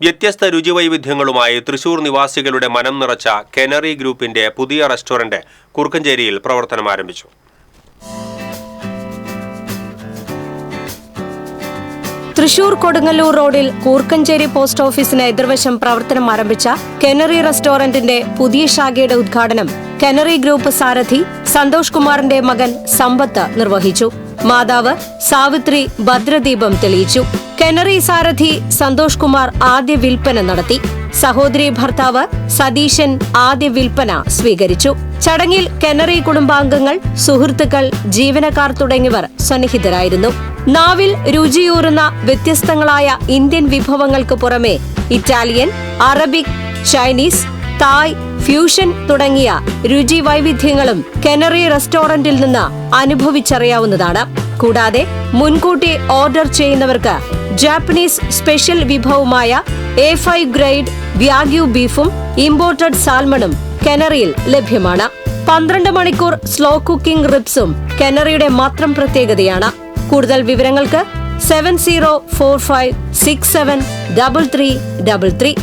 വ്യത്യസ്ത രുചിവൈവിധ്യങ്ങളുമായി തൃശൂർ നിവാസികളുടെ മനം നിറച്ച കെനറി ഗ്രൂപ്പിന്റെ പുതിയ റെസ്റ്റോറന്റ് കുറുക്കഞ്ചേരിയിൽ പ്രവർത്തനം ആരംഭിച്ചു. തൃശൂർ കൊടുങ്ങല്ലൂർ റോഡിൽ കൂർക്കഞ്ചേരി പോസ്റ്റ് ഓഫീസിന് എതിർവശം പ്രവർത്തനം ആരംഭിച്ച കെനറി റെസ്റ്റോറന്റിന്റെ പുതിയ ശാഖയുടെ ഉദ്ഘാടനം കെനറി ഗ്രൂപ്പ് സാരഥി സന്തോഷ് കുമാറിന്റെ മകൻ സമ്പത്ത് നിർവഹിച്ചു. മാതാവ് സാവിത്രി ഭദ്രദീപം തെളിയിച്ചു. കെനറി സാരഥി സന്തോഷ് കുമാർ ആദ്യ വിൽപ്പന നടത്തി. സഹോദരി ഭർത്താവ് സതീശൻ ആദ്യ വിൽപ്പന സ്വീകരിച്ചു. ചടങ്ങിൽ കെനറി കുടുംബാംഗങ്ങൾ സുഹൃത്തുക്കൾ ജീവനക്കാർ തുടങ്ങിയവർ സന്നിഹിതരായിരുന്നു. നാവിൽ രുചിയൂറുന്ന വ്യത്യസ്തങ്ങളായ ഇന്ത്യൻ വിഭവങ്ങൾക്ക് പുറമെ Italian Arabic Chinese Thai fusion തുടങ്ങിയ രുചി വൈവിധ്യങ്ങളും കെനറി റെസ്റ്റോറന്റിൽ നിന്ന് അനുഭവിച്ചറിയാവുന്നതാണ്. കൂടാതെ മുൻകൂട്ടി ഓർഡർ ചെയ്യുന്നവർക്ക് ജാപ്പനീസ് സ്പെഷ്യൽ വിഭവമായ എ ഫൈവ് ഗ്രേഡ് വ്യാഗ്യു ബീഫും ഇമ്പോർട്ടഡ് സാൽമണും കെനറിയിൽ ലഭ്യമാണ്. പന്ത്രണ്ട് മണിക്കൂർ സ്ലോ കുക്കിംഗ് റിബ്സും കെനറിയുടെ മാത്രം പ്രത്യേകതയാണ്. കൂടുതൽ വിവരങ്ങൾക്ക് seven zero four five six seven double three double three